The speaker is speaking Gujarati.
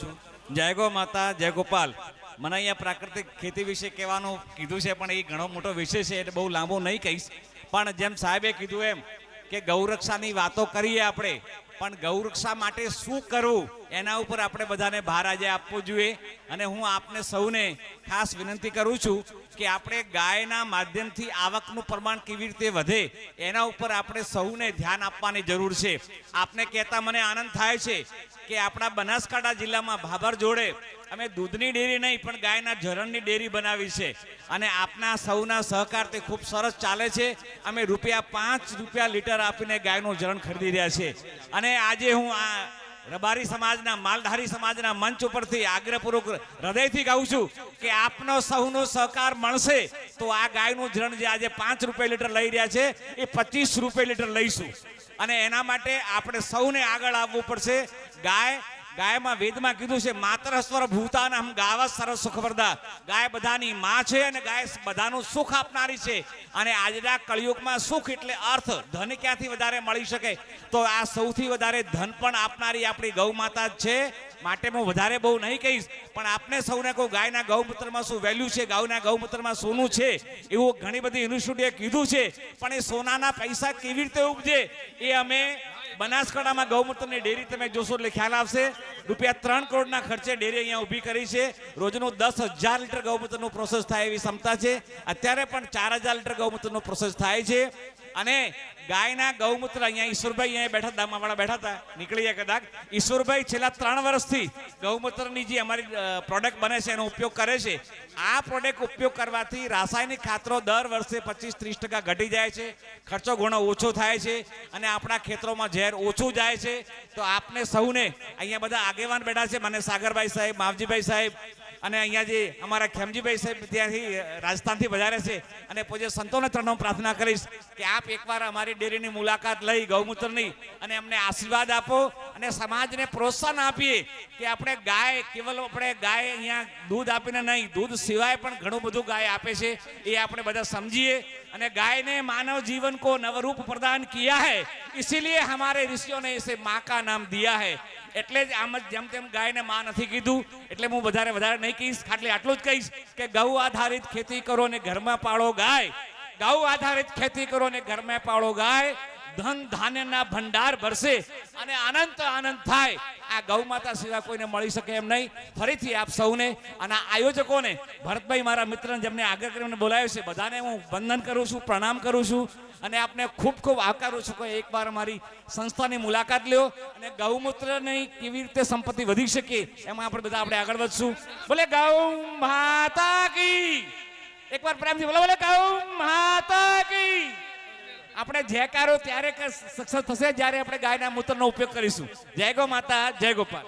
છું. જય ગો માતા, જય ગોપાલ. મને અહીંયા પ્રાકૃતિક ખેતી વિશે કહેવાનું કીધું છે, પણ એ ઘણો મોટો વિષય છે, એટલે બહુ લાંબો નહીં કહીશ. પણ જેમ સાહેબે કીધું એમ કે ગૌરક્ષાની વાતો કરીએ આપણે, પણ ગૌરક્ષા માટે શું કરવું એના ઉપર આપણે બધાને ભાર આજે આપવો જોઈએ અને હું આપને સૌને ખાસ વિનંતી કરું છું કે આપણે ગાયના માધ્યમથી આવકનું પ્રમાણ કેવી રીતે વધે, એના ઉપર આપણે સૌને ધ્યાન આપવાની જરૂર છે. આપને કહેતા મને આનંદ થાય છે કે આપણા બનાસકાંઠા જિલ્લામાં ભાભર જોડે અમે દૂધની ડેરી નહીં, પણ ગાયના ઝરણની ડેરી બનાવી છે અને આપના સૌના સહકારથી ખૂબ સરસ ચાલે છે. અમે રૂપિયા પાંચ રૂપિયા લીટર આપીને ગાયનું ઝરણ ખરીદી રહ્યા છે. અને આજે હું આ રબારી સમાજના, માલધારી સમાજના મંચ ઉપરથી આગ્રહપૂર્વક હૃદયથી કહું છું કે આપનો સૌનો સહકાર મળશે તો આ ગાયનું ઝરણ જે આજે પાંચ રૂપિયા લીટર લઈ રહ્યા છે, એ પચીસ રૂપિયા લીટર લઈશું. અને એના માટે આપણે સૌને આગળ આવવું પડશે. ગાય ગાયમાં વેદમાં કીધું છે માત્ર સ્વર ભૂતાન હમ ગાવા સરસ સુખવરદા ગાય બધાની માં છે અને ગાય બધાનું સુખ આપનારી છે. અને આજના કળિયુગમાં સુખ એટલે અર્થ, ધન ક્યાંથી વધારે મળી શકે? તો આ સૌથી વધારે ધન પણ આપનારી આપણી ગૌ માતા છે. માટે હું વધારે બહુ નહીં કહીશ, પણ આપને સૌને કહું, ગાયના ગૌમૂત્રમાં શું વેલ્યુ છે? ગાયના ગૌમૂત્રમાં સોનું છે? એવું ઘણી બધી યુનિવર્સિટીએ કીધું છે. પણ એ સોનાના પૈસા કેવી રીતે ઉપજે? એ અમે બનાસકાંઠામાં ગૌમૂત્રની ડેરી તમે જોશો એટલે ખ્યાલ આવશે. રૂપિયા ત્રણ કરોડના ખર્ચે ડેરી અહીંયા ઊભી કરી છે. રોજનું દસ હજાર લીટર ગૌમૂત્રનું પ્રોસેસ થાય એવી ક્ષમતા છે. અત્યારે પણ ચાર હજાર લીટર ગૌમૂત્રનું પ્રોસેસ થાય છે. અને ગાયના ગૌમૂત્ર અહીંયા ઈશ્વરભાઈ અહીંયા બેઠા, દામાવાળા બેઠા હતા. નીકળી ગયા કદાચ. ઈશ્વરભાઈ છેલ્લા ત્રણ વર્ષથી ગૌમૂત્રની જે અમારી પ્રોડક્ટ બને છે એનો ઉપયોગ કરે છે. આ પ્રોડક્ટ ઉપયોગ કરવાથી રાસાયણિક ખાતરો દર વર્ષે પચીસ, ત્રીસ ટકા ઘટી જાય છે. ખર્ચો ઘણો ઓછો થાય છે. અને આપણા ખેતરોમાં ઝેર ઝેર ઓછું જાય છે, તો આપને સૌને અહીંયા બધા આગેવાન બેઠા છે. મને સાગરભાઈ સાહેબ, માવજીભાઈ સાહેબ અને અહીંયા જે અમારા ખેમજીભાઈ સાહેબ ત્યાંથી રાજસ્થાનથી વધારે છે. અને પૂજ્ય સંતોને ત્રણ પ્રાર્થના કરીશ કે આપ એકવાર અમારી ડેરીની મુલાકાત લઈ, ગૌમૂત્રની, અને અમને આશીર્વાદ આપો અને સમાજને પ્રોત્સાહન આપીએ કે આપણે ગાય, કેવલ આપણે ગાય અહીંયા દૂધ આપીને નહીં, દૂધ સિવાય પણ ઘણું બધું ગાય આપે છે. એ આપણે બધા સમજીએ. અને ગાયને માનવ જીવન કો નવરૂપ પ્રદાન કિયા હૈ. इसीलिए हमारे ऋषियों ने इसे माँ का नाम दिया है એટલે જ આમ જ જેમ તેમ ગાયને માં નથી કીધું એટલે હું વધારે વધારે નહીં કહીશ ખાલી આટલું જ કહીશ કે ગૌ આધારિત ખેતી કરો ને ઘરમાં પાળો ગાય ગૌ આધારિત ખેતી કરો ને ઘરમાં પાળો ગાય ધન ધાન્યના ભંડાર ભરશે અને અનંત આનંદ થાય. આ ગૌ માતા સિવાય કોઈને મળી શકે એમ નહીં. ફરીથી આપ સૌને અને આયોજકોને, ભરતભાઈ મારા મિત્રને જેમને આગળ કરીને બોલાવ્યો છે, બધાને હું વંદન કરું છું, પ્રણામ કરું છું અને આપને ખૂબ ખૂબ આવકારું છું કે એકવાર મારી સંસ્થાની મુલાકાત લ્યો અને ગૌમૂત્રની કેવી રીતે સંપત્તિ વધી શકે એમાં આપણે બધા આપણે આગળ વધશું. બોલે, ગૌ માતા કી. એકવાર પ્રેમથી બોલો, બોલે, ગૌ માતા કી. આપણે જયકારો ત્યારે સક્સેસ થશે, જ્યારે આપણે ગાયના મૂત્રનો ઉપયોગ કરીશું. જય ગો માતા, જય ગોપાલ.